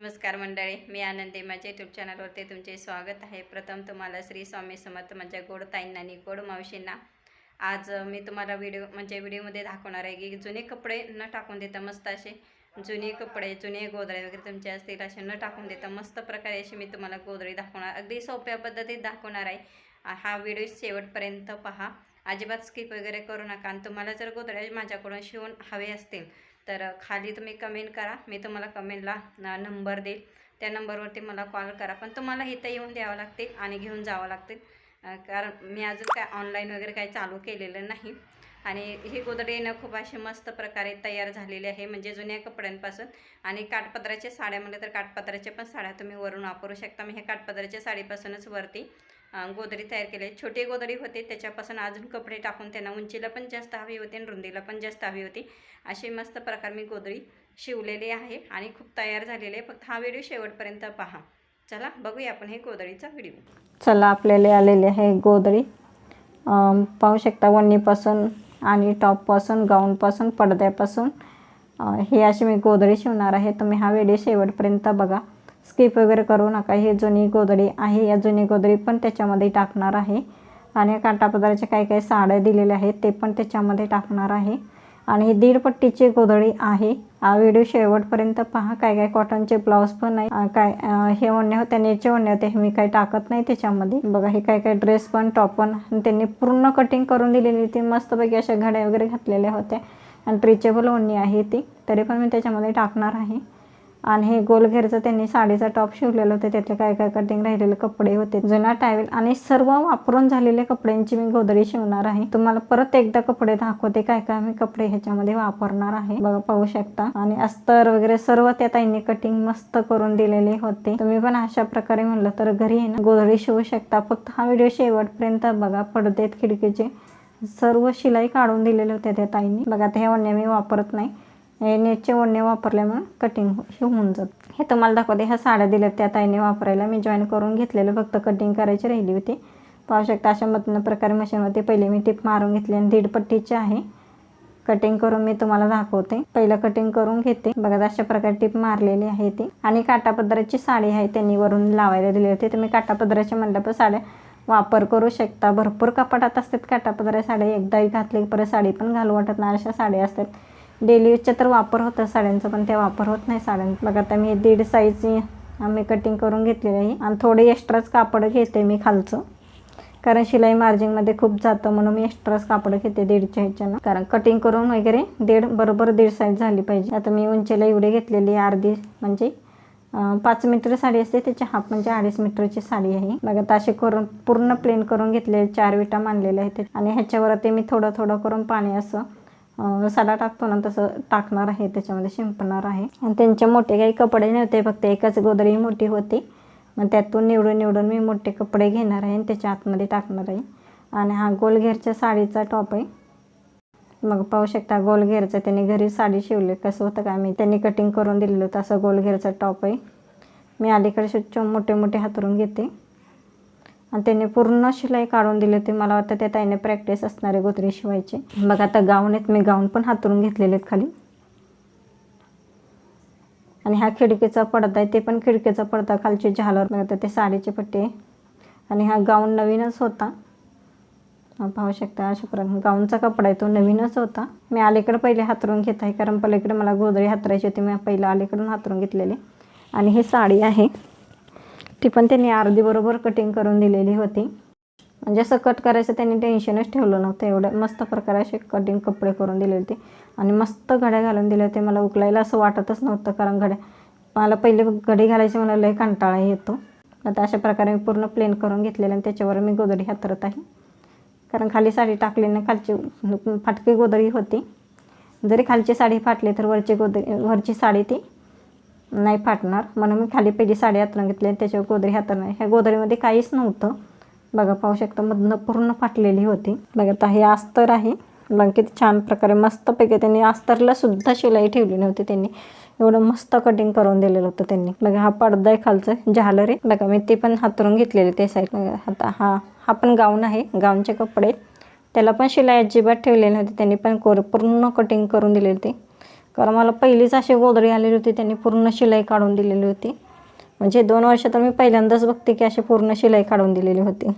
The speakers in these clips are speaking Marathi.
नमस्कार मंडळी मी आनंदी माझ्या यूट्यूब चॅनलवरती तुमचे स्वागत आहे. प्रथम तुम्हाला श्री स्वामी समर्थ म्हणजे गोड ताईंना आणि गोड मावशींना. आज मी तुम्हाला व्हिडिओ म्हणजे व्हिडिओमध्ये दाखवणार आहे की जुने कपडे न टाकून देता मस्त असे जुने कपडे जुने गोदरे वगैरे तुमचे असतील असे न टाकून देता मस्त प्रकारे अशी मी तुम्हाला गोदरी दाखवणार अगदी सोप्या पद्धतीत दाखवणार आहे. हा व्हिडिओ शेवटपर्यंत पहा. अजिबात स्किप वगैरे करू नका आणि तुम्हाला जर गोदड्या माझ्याकडून शिवून हवे असतील तर खाली तुम्ही कमेंट करा. मी तुम्हाला कमेंटला नंबर देईल. त्या नंबरवरती मला कॉल करा. पण तुम्हाला इथं येऊन द्यावं लागतील आणि घेऊन जावं लागतील कारण मी अजून काय ऑनलाईन वगैरे काही चालू केलेलं नाही. आणि ही गोदडी येणं खूप असे मस्त प्रकारे तयार झालेली आहे. म्हणजे जुन्या कपड्यांपासून. आणि काठपदराच्या साड्या म्हणलं तर काठपदराच्या पण साड्या तुम्ही वरून वापरू शकता. मी हे काठपदराच्या साडीपासूनच वरती गोदरी तयार केले. छोटे गोदरी होते. त्याच्यापासून अजून कपडे टाकून त्यांना उंचीला पण जास्त हवी होती आणि रुंदीला पण जास्त हवी होती. असे मस्त प्रकार मी गोदरी शिवलेली आहे आणि खूप तयार झालेले आहे. फक्त हा व्हिडिओ शेवटपर्यंत पहा. चला बघूया आपण हे गोदडीचा व्हिडिओ. चला आपल्याला आलेले आहे गोदडी. पाहू शकता वन्नीपासून आणि टॉपपासून गाऊनपासून पडद्यापासून. हे अशी मी गोदडी शिवणार आहे. तुम्ही हा व्हिडिओ शेवटपर्यंत बघा. स्किप वगैरे करू नका. हे जुनी गोदडी आहे या जुनी गोदडी पण त्याच्यामध्ये टाकणार आहे. आणि काटापदराच्या काही काही साड्या दिलेल्या आहेत ते पण त्याच्यामध्ये टाकणार आहे. आणि ही दीड पट्टीची गोधडी आहे. हा व्हिडिओ शेवटपर्यंत पहा. काय काय कॉटनचे ब्लाऊज पण आहे. काय हे ओढणे होते नेचे ओढणे होते हे मी काही टाकत नाही त्याच्यामध्ये. बघा हे काय काय ड्रेस पण टॉप पण. आणि त्यांनी पूर्ण कटिंग करून दिलेली ती. मस्तपैकी अशा घड्या वगैरे घातलेल्या होत्या. आणि ट्रिचेबल ओढणी आहे ती. तरी पण मी त्याच्यामध्ये टाकणार आहे. आणि हे गोलघेरचं त्यांनी साडीचा टॉप शिवलेलं होतं. त्यातले काय काय कटिंग राहिलेले कपडे होते. जुना टावेल आणि सर्व वापरून झालेल्या कपड्यांची मी गोदडी शिवणार आहे. तुम्हाला परत एकदा कपडे दाखवते काय काय मी कपडे ह्याच्यामध्ये वापरणार आहे. बघा पाहू शकता. आणि अस्तर वगैरे सर्व त्या ताईंनी कटिंग मस्त करून दिलेले होते. तुम्ही पण अशा प्रकारे म्हणलं तर घरी आहे ना शिवू शकता. फक्त हा व्हिडिओ शेवटपर्यंत बघा. पडदेत खिडकीचे सर्व शिलाई काढून दिलेले होते त्या ताईंनी. बघा आता हे मी वापरत नाही. हे नेटचे ओढणे वापरल्यामुळे कटिंग हे होऊन जात. हे तुम्हाला दाखवते ह्या साड्या दिल्या त्या ताईने वापरायला. मी जॉईन करून घेतलेलं फक्त कटिंग करायची राहिली होती. पाहू शकता अशा मधनं प्रकारे मशीनवरती पहिले मी टिप मारून घेतली आणि दीड पट्टीची आहे. कटिंग करून मी तुम्हाला दाखवते. पहिलं कटिंग करून घेते. बघा अशा प्रकारे टिप मारलेली आहे ती. आणि काटापदराची साडी आहे त्यांनी वरून लावायला दिली होती. तुम्ही काटापदराच्या म्हणलं पण साड्या वापर करू शकता. भरपूर कपाटात असतात काटापदरा साड्या. एकदाही घातली परत साडी पण घालू वाटत नाही. अशा साड्या असतात. डेली यूजचा तर वापर होतं साड्यांचा पण ते वापर होत नाही साड्यांचा. बघा आता मी दीड साईजची आम्ही कटिंग करून घेतलेली आहे. आणि थोडे एक्स्ट्राच कापड घेते मी खालचं. कारण शिलाई मार्जिंगमध्ये खूप जातं म्हणून मी एक्स्ट्राच कापड घेते दीडच्या ह्याच्यानं. कारण कटिंग करून वगैरे दीड बरोबर दीड साईज झाली पाहिजे. आता मी उंचीला एवढी घेतलेली आहे अर्धी म्हणजे पाच मीटर साडी असते त्याची हाफ म्हणजे अडीच मीटरची साडी आहे. बघा आता अशी करून पूर्ण प्लेन करून घेतले चार विटा मांडलेले आहेत. आणि ह्याच्यावर ते मी थोडं थोडं करून पाणी असं सडा टाकतो ना तसं टाकणार आहे त्याच्यामध्ये शिंपणार आहे. आणि त्यांचे मोठे काही कपडे नव्हते फक्त एकच गोदरी मोठी होती. मग त्यातून निवडून निवडून मी मोठे कपडे घेणार आहे आणि त्याच्या आतमध्ये टाकणार आहे. आणि हा गोलघेरच्या साडीचा टॉप आहे. मग पाहू शकता गोलघेरचं त्यांनी घरी साडी शिवली. कसं होतं का मी त्यांनी कटिंग करून दिलेलं होतं असं गोलघेरचा टॉप आहे. मी अलीकडे मोठे मोठे हातरून घेते. आणि त्यांनी पूर्ण शिलाई काढून दिली होती. मला वाटतं त्या ताईने प्रॅक्टिस असणारे गोदरी शिवायचे. मग आता गाऊन आहेत. मी गाऊन पण हातरून घेतलेले आहेत खाली. आणि हा खिडकीचा पडदा आहे. ते पण खिडकीचा पडदा खालचे झालर बघा ते साडीचे पट्टे. आहे. आणि हा गाऊन नवीनच होता. पाहू शकता अशा प्रकारे गाऊनचा कपडा आहे तो नवीनच होता. मी अलीकडे पहिले हातरून घेत आहे. कारण पलीकडे मला गोदरी हातरायची होती. मी पहिलं अलीकडून हातरून घेतलेले. आणि ही साडी आहे. ती पण त्यांनी अर्धी बरोबर कटिंग करून दिलेली होती. म्हणजे असं कट करायचं त्यांनी टेन्शनच ठेवलं नव्हतं एवढं. मस्त प्रकारे असे कटिंग कपडे करून दिले होते. आणि मस्त घड्या घालून दिले होते मला उकलायला असं वाटतच नव्हतं कारण घड्या मला पहिले घडी घालायची मला लय कंटाळा येतो. आता अशा प्रकारे मी पूर्ण प्लेन करून घेतलेलं आणि त्याच्यावर मी गोदडी हातरत आहे. कारण खाली साडी टाकली ना खालची फाटकी गोदडी होती. जरी खालची साडी फाटली तर वरची गोदरी वरची साडी ती नाही फाटणार. म्हणून मी खाली पहिली साडी हातरून घेतली आणि त्याच्यावर गोदरी हातरणार ह्या गोदरीमध्ये काहीच नव्हतं. बघा पाहू शकता मधनं पूर्ण फाटलेली होती. बघा आता हे अस्तर आहे. बघा किती छान प्रकारे मस्तपैकी त्यांनी अस्तरला सुद्धा शिलाई ठेवली नव्हती त्यांनी. एवढं मस्त कटिंग करून दिलेलं होतं त्यांनी. बघा हा पडदा आहे खालचं झालर आहे. बघा मी ते पण हातरून घेतलेले ते साईड आता हा हा पण गाऊन आहे गाऊनचे कपडे. त्याला पण शिलाई अजिबात ठेवलेली नव्हती. त्यांनी पण कोर पूर्ण कटिंग करून दिलेली ते. कारण मला पहिलीच अशी गोदरी आलेली होती त्यांनी पूर्ण शिलाई काढून दिलेली होती. म्हणजे दोन वर्ष तर मी पहिल्यांदाच बघते की अशी पूर्ण शिलाई काढून दिलेली होती.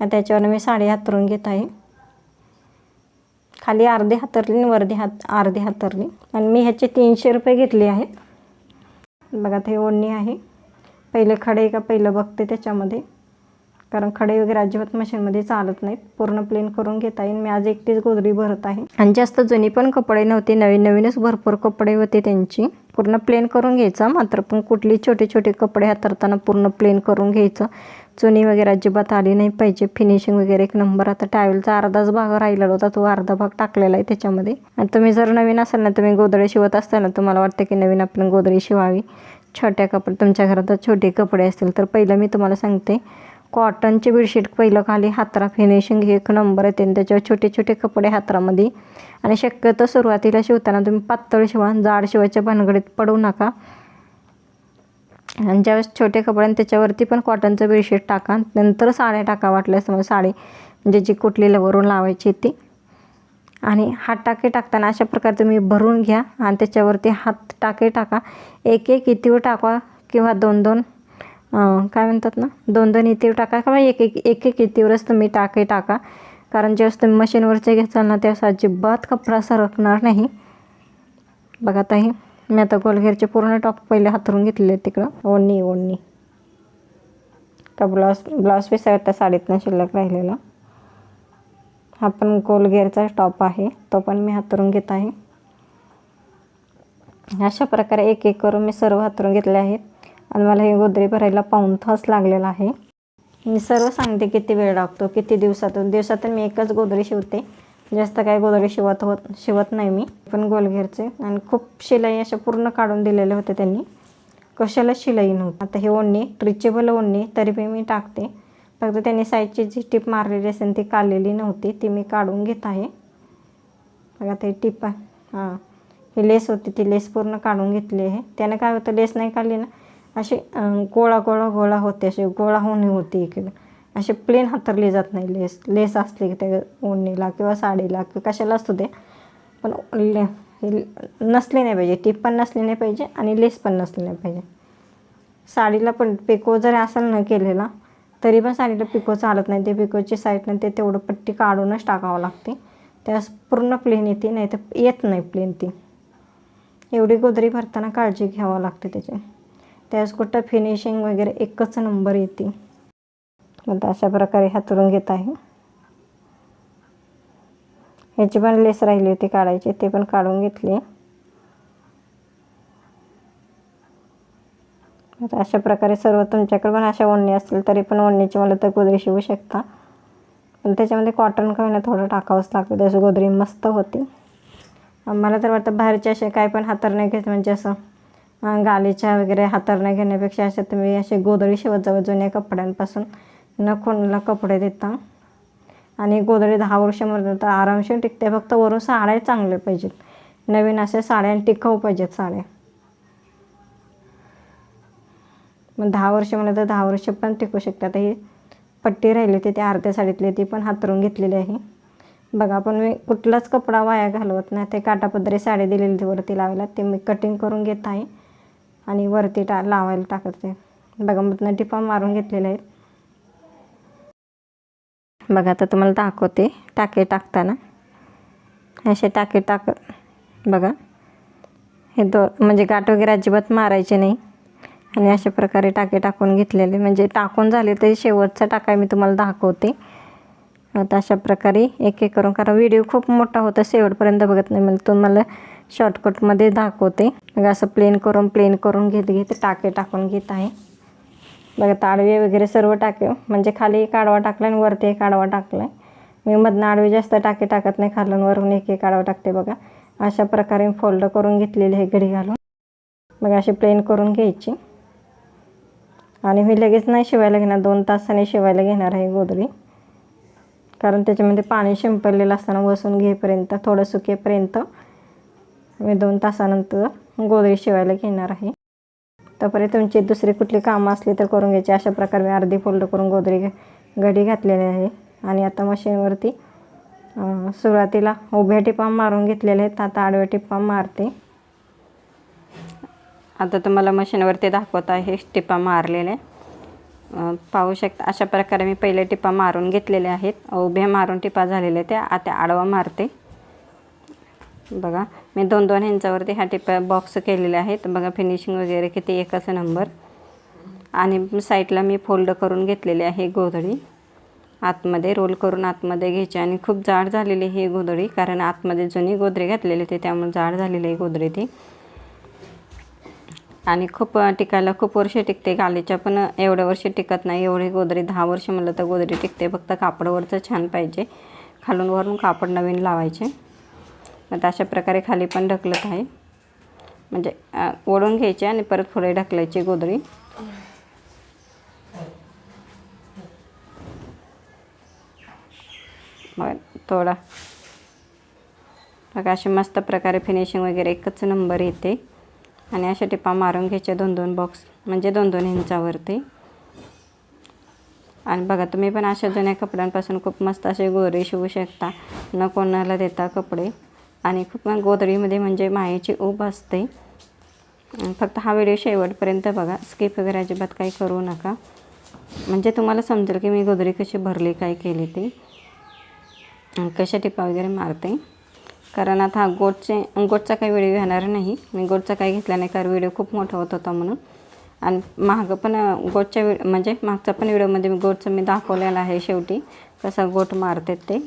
त्याच्यावर मी साडी हातरून घेत आहे. खाली अर्धी हातरली आणि वर्धी हात अर्धी हातरली. आणि मी ह्याचे तीनशे रुपये घेतले आहे. बघा ते ओढणी आहे. पहिले खडे का? पहिलं बघते त्याच्यामध्ये. कारण खडे वगैरे अजिबात मशीनमध्ये चालत नाहीत. पूर्ण प्लेन करून घेता येईल. मी आज एकटीच गोदरी भरत आहे. आणि जास्त जुनी पण कपडे नव्हते. नवीन नवीनच भरपूर कपडे होते त्यांची. पूर्ण प्लेन करून घ्यायचं. मात्र पण कुठली छोटे छोटे कपडे हातरताना पूर्ण प्लेन करून घ्यायचं. चुनी वगैरे अजिबात आली नाही पाहिजे. फिनिशिंग वगैरे एक नंबर आता टावेलचा अर्धाच भाग राहिलेला होता. तो अर्धा भाग टाकलेला आहे त्याच्यामध्ये. आणि तुम्ही जर नवीन असाल ना तुम्ही गोदडे शिवत असताना तुम्हाला वाटतं की नवीन आपण गोदडी शिवावी. छोट्या कपडे तुमच्या घरात छोटे कपडे असतील तर पहिलं मी तुम्हाला सांगते. कॉटनचे बेडशीट पहिलं खाली हातरा फिनिशिंग एक नंबर येते. आणि त्याच्यावर छोटे छोटे कपडे हातरामध्ये. आणि शक्यतो सुरुवातीला शिवताना तुम्ही पातळ शिवा जाड शिवायच्या भानगडीत पडू नका. आणि ज्यावेळेस छोटे कपडे आणि त्याच्यावरती पण कॉटनचं बेडशीट टाका. नंतर साड्या टाका वाटल्यास तुम्हाला साडी म्हणजे जी कुठली वरून लावायची ती. आणि हात टाके टाकताना अशा प्रकारे तुम्ही भरून घ्या. आणि त्याच्यावरती हात टाके टाका. एक एक कितीवर टाका किंवा दोन दोन काय म्हणतात ना? दोन दोन इतीव टाका किंवा एक एक एक एक इतीवरच तुम्ही टाके टाका. कारण जेव्हा तुम्ही मशीनवरचे घ्याल ना तेव्हा अजिबात कपडा सरकणार नाही. बघा ताई मी आता गोलघेरचे पूर्ण टॉप पहिले हातरून घेतलेले आहेत तिकडं. ओढणी ओढणी. का ब्लाऊज ब्लाऊज पीस आहे त्या साडीतनं शिल्लक राहिलेला. हा पण गोलघेरचा टॉप आहे. तो पण मी हातरून घेत आहे. अशा प्रकारे एक एक करून मी सर्व हातरून घेतले आहेत. आणि मला हे गोदरी भरायला पाऊन तास लागलेला आहे. मी सर्व सांगते किती वेळ लागतो किती दिवसातून. दिवसातून मी एकच गोदरी शिवते. जास्त काय गोदरी शिवत होत शिवत नाही मी. पण गोलघेरचे. आणि खूप शिलाई अशा पूर्ण काढून दिलेले होते त्यांनी. कशाला शिलाई नव्हती? आता हे ओढणी रिचेबल ओढणी तरी पण मी टाकते. फक्त त्यांनी साईडची जी टीप मारलेली असेल ती काढलेली नव्हती. ती मी काढून घेत आहे. बघा ते टिप हां. ही लेस होती. ती लेस पूर्ण काढून घेतली आहे. त्यानं काय होतं? लेस नाही काढली ना? असे गोळा गोळा गोळा होते असे गोळा होणे होती इकडे. असे प्लेन हातरली जात नाही लेस लेस असली की त्या ओढणीला किंवा साडीला किंवा कशाला असतो ते पण ले हे नसली नाही पाहिजे टीप पण नसली नाही पाहिजे आणि लेस पण नसली नाही पाहिजे. साडीला पण पिको जरी असेल न केलेला तरी पण साडीला पिको चालत नाही. ते पिकोची साईडनं ते तेवढं पट्टी काढूनच टाकावं लागते. त्यास पूर्ण प्लेन येते नाही तर येत नाही प्लेन ती. एवढी गोदरी भरताना काळजी घ्यावं लागते त्याची. त्यास कुठं फिनिशिंग वगैरे एकच नंबर येते. मग अशा प्रकारे हातरून घेत आहे. ह्याची पण लेस राहिली होती काढायची ते पण काढून घेतली. आता अशा प्रकारे सर्व तुमच्याकडे पण अशा ओढणी असतील तरी पण ओढणीची मला तर गोदरी शिवू शकता. पण त्याच्यामध्ये कॉटन का थोडं टाकावंच लागतं त्याची गोदरी मस्त होती. मला तर वाटतं बाहेरचे असे काय पण हातर नाही घेत म्हणजे असं गालीच्या वगैरे हातरण्या घेण्यापेक्षा अशा तुम्ही असे गोदडी शिवत जावं जुन्या कपड्यांपासून न कोणाला कपडे देता. आणि गोदडी दहा वर्षामध्ये तर आरामशीर टिकते. फक्त वरून साड्या चांगले पाहिजेत. नवीन अशा साड्या आणि टिकाऊ पाहिजेत साड्या. मग दहा वर्ष म्हणलं तर दहा वर्ष पण टिकू शकतात ही पट्टी राहिली होती ती अर्ध्या साडीतली ती पण हातरून घेतलेली आहे. बघा पण मी कुठलाच कपडा वाया घालवत नाही. ते काटापदरी साडी दिलेली वरती लावायला. ते मी कटिंग करून घेत आहे. आणि वरती टा लावायला टाकत. आहे बघा मधनं टिपा मारून घेतलेल्या आहेत. बघा आता तुम्हाला दाखवते टाके टाकताना. असे टाके टाक बघा. हे दो म्हणजे गाठ वगैरे अजिबात मारायचे नाही. आणि अशा प्रकारे टाके टाकून घेतलेले. म्हणजे टाकून झाले तरी शेवटचा टाका मी तुम्हाला दाखवते. आता अशा प्रकारे एक एक करून कारण व्हिडिओ खूप मोठा होता शेवटपर्यंत बघत नाही. म्हणजे तुम्हाला शॉर्टकटमध्ये दाखवते. मग असं प्लेन करून प्लेन करून घेत घेत टाके टाकून घेत आहे. बघा ताडवे वगैरे सर्व टाके. म्हणजे खाली एक आडवा टाकला आणि वरती एक आडवा टाकला आहे मी मधनं आडवे जास्त टाके टाकत नाही खालून वरून एक एक आडवा टाकते बघा. अशा प्रकारे मी फोल्ड करून घेतलेली आहे घडी घालून. मग अशी प्लेन करून घ्यायची. आणि मी लगेच नाही शिवायला घेणार. दोन तासाने शिवायला घेणार आहे गोदरी कारण त्याच्यामध्ये पाणी शिंपडलेलं असताना वसून घेईपर्यंत थोडं सुकेपर्यंत मी दोन तासानंतर गोदरी शिवायला घेणार आहे. तोपर्यंत तुमची दुसरी कुठली कामं असली तर करून घ्यायची. अशा प्रकारे मी अर्धी फोल्ड करून गोदरी घडी घातलेली आहे. आणि आता मशीनवरती सुरुवातीला उभ्या टिपा मारून घेतलेल्या आहेत. आता आडव्या टिपा मारते. आता तुम्हाला मशीनवरती दाखवत आहे. टिपा मारलेल्या पाहू शकता अशा प्रकारे मी पहिले टिपा मारून घेतलेल्या आहेत. उभ्या मारून टिपा झालेल्या त्या. आता आडवा मारते. बघा मी दोन दोन ह्यांच्यावरती हा टिपा बॉक्स केलेले आहेत. बघा फिनिशिंग वगैरे किती एकाच नंबर आणि साईडला मी फोल्ड करून घेतलेली आहे गोधडी. आतमध्ये रोल करून आतमध्ये घ्यायची. आणि खूप जाड झालेली ही गोधडी कारण आतमध्ये जुनी गोदरी घातलेली होती त्यामुळे जाड झालेली आहे गोदरी ती. आणि खूप टिकायला खूप वर्ष टिकते. गालीच्या पण एवढ्या वर्ष टिकत नाही. एवढी गोदरी दहा वर्ष म्हणलं तर गोदरी टिकते. फक्त कापडवरचं छान पाहिजे. खालून वरून कापड नवीन लावायचे. मग अशा प्रकारे खाली पण ढकलत आहे. म्हणजे ओढून घ्यायची आणि परत पुढे ढकलायची गोदरी मग थोडा. बघा अशी मस्त प्रकारे फिनिशिंग वगैरे एकच नंबर येते. आणि अशा टिपा मारून घ्यायच्या दोन दोन बॉक्स म्हणजे दोन दोन इंचावरती. आणि बघा तुम्ही पण अशा जुन्या कपड्यांपासून खूप मस्त असे गोरे शिवू शकता. न कोणाला देता कपडे. आणि खूप गोदडीमध्ये म्हणजे मायेची ऊब असते. फक्त हा व्हिडिओ शेवटपर्यंत बघा. स्किप वगैरे अजिबात काही करू नका. म्हणजे तुम्हाला समजेल की मी गोदरी कशी भरली काय केली ती. कशा टिपा वगैरे मारते. कारण आता हा गोटचे गोटचा काही व्हिडिओ घेणार नाही. मी गोटचा काही घेतला नाही कारण व्हिडिओ खूप मोठा होत होता म्हणून. आणि मागं पण गोटच्या व्हिड म्हणजे मागचा पण व्हिडिओमध्ये मी गोटचं मी दाखवलेलं आहे शेवटी. कसा गोट मारते ते.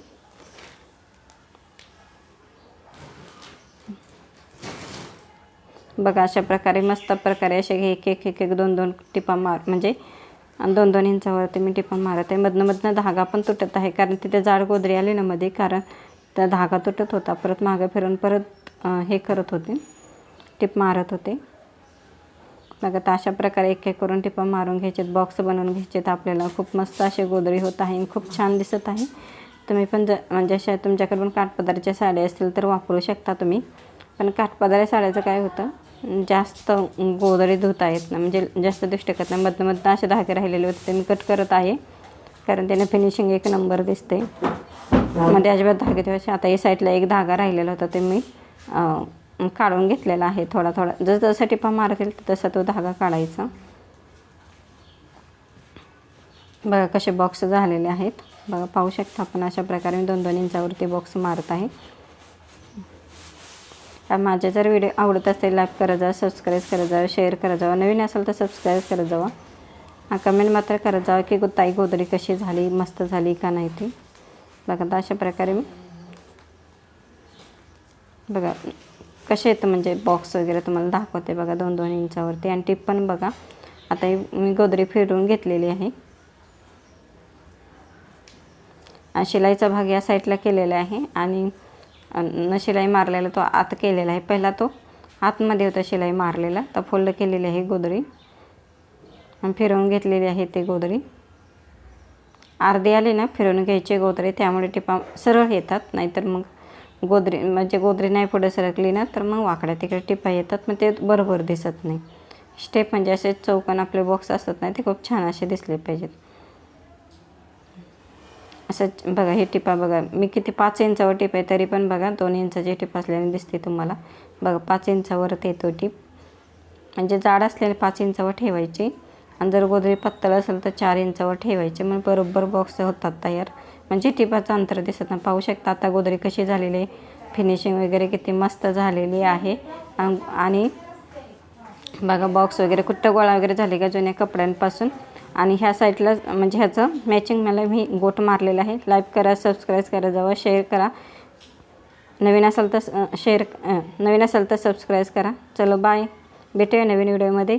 बघा अशा प्रकारे मस्त प्रकारे असे एक एक एक एक दोन दोन टिपा मार म्हणजे दोन दोन इंचावरती मी टिपा मारत आहे. मधनं मधनं धागा पण तुटत आहे कारण तिथे जाड गोदरी आली ना मध्ये कारण त्या धागा तुटत होता. परत मागं फिरून परत हे करत होते. टिप मारत होते. बघा तर अशा प्रकारे एक एक करून टिपा मारून घ्यायचेत बॉक्स बनवून घ्यायचे तर आपल्याला. खूप मस्त असे गोदरी होत आहे आणि खूप छान दिसत आहे. तुम्ही पण ज म्हणजे अशा तुमच्याकडे पण काठपदराच्या साड्या असतील तर वापरू शकता तुम्ही. पण काठपदाऱ्या साड्याचं काय होतं? जास्त गोदरी धुता येत ना म्हणजे जास्त दिवस टिकत नाही. मधनं मधनं असे धागे राहिलेले होते. ते मी कट करत आहे. कारण त्याने फिनिशिंग एक नंबर दिसते. मध्ये अजिबात धागे ठेवायचे आता या साईडला एक धागा राहिलेला होता. ते मी काढून घेतलेला आहे थोडा थोडा. जसं जसं टिपा मारतील तसा तो धागा काढायचा. बघा कसे बॉक्स झालेले आहेत. बघा पाहू शकता आपण अशा प्रकारे मी दोन दोन इंचावरती बॉक्स मारत आहे. माझे जर व्हिडिओ आवडत असेल लाईक करत जा सबस्क्राईब करत जा शेअर करत जावं नवीन असेल तर सबस्क्राईब करत जावा कमेंट मात्र करत जावं की ताई गोदरी कशी झाली मस्त झाली का नाही ती. बघा आता अशा प्रकारे मी बघा कसे येतं म्हणजे बॉक्स वगैरे तुम्हाला दाखवते बघा दोन दोन इंचावरती. आणि टिप पण बघा आता मी गोदरी फिरून घेतलेली आहे. शिलाईचा भाग या साईडला केलेला आहे. आणि न शिलाई मारलेला तो आत केलेला आहे. पहिला तो आतमध्ये होता शिलाई मारलेला. तर फोल्ड केलेली आहे गोदरी. आणि फिरवून घेतलेली आहे ते गोदरी. अर्धी आली ना फिरवून घ्यायची गोदरी. त्यामुळे टिपा सरळ येतात. नाहीतर मग गोदरी म्हणजे गोदरी नाही पुढे सरकली ना तर मग वाकड्या तिकडे टिपा येतात. मग ते बरोबर दिसत नाही. स्टेप म्हणजे असे चौकन आपले बॉक्स असतात ना ते खूप छान असे दिसले पाहिजेत. असं बघा हे टिपा बघा. मी किती पाच इंचावर टिप आहे तरी पण बघा दोन इंचाची टिप असल्याने दिसते तुम्हाला. बघा पाच इंचावरच येतो टिप. म्हणजे जाड असलेले पाच इंचावर ठेवायची. आणि जर गोदरी पत्तळ असेल तर चार इंचावर ठेवायचे. म्हणजे मग बरोबर बॉक्स होतात तयार. म्हणजे टिपाचं अंतर दिसत नाही. पाहू शकता आता गोदरी कशी झालेली आहे. फिनिशिंग वगैरे किती मस्त झालेली आहे. आणि बघा बॉक्स वगैरे कुठं गोळा वगैरे झाले का जुन्या कपड्यांपासून? आणि ह्या साईडला म्हणजे ह्याचं मॅचिंग मला मी गोट मारलेलं आहे. लाईक करा सबस्क्राईब करा जवळ शेअर करा. नवीन असेल तर शेअर नवीन असेल तर सबस्क्राईब करा. चलो बाय भेटूया नवीन व्हिडिओमध्ये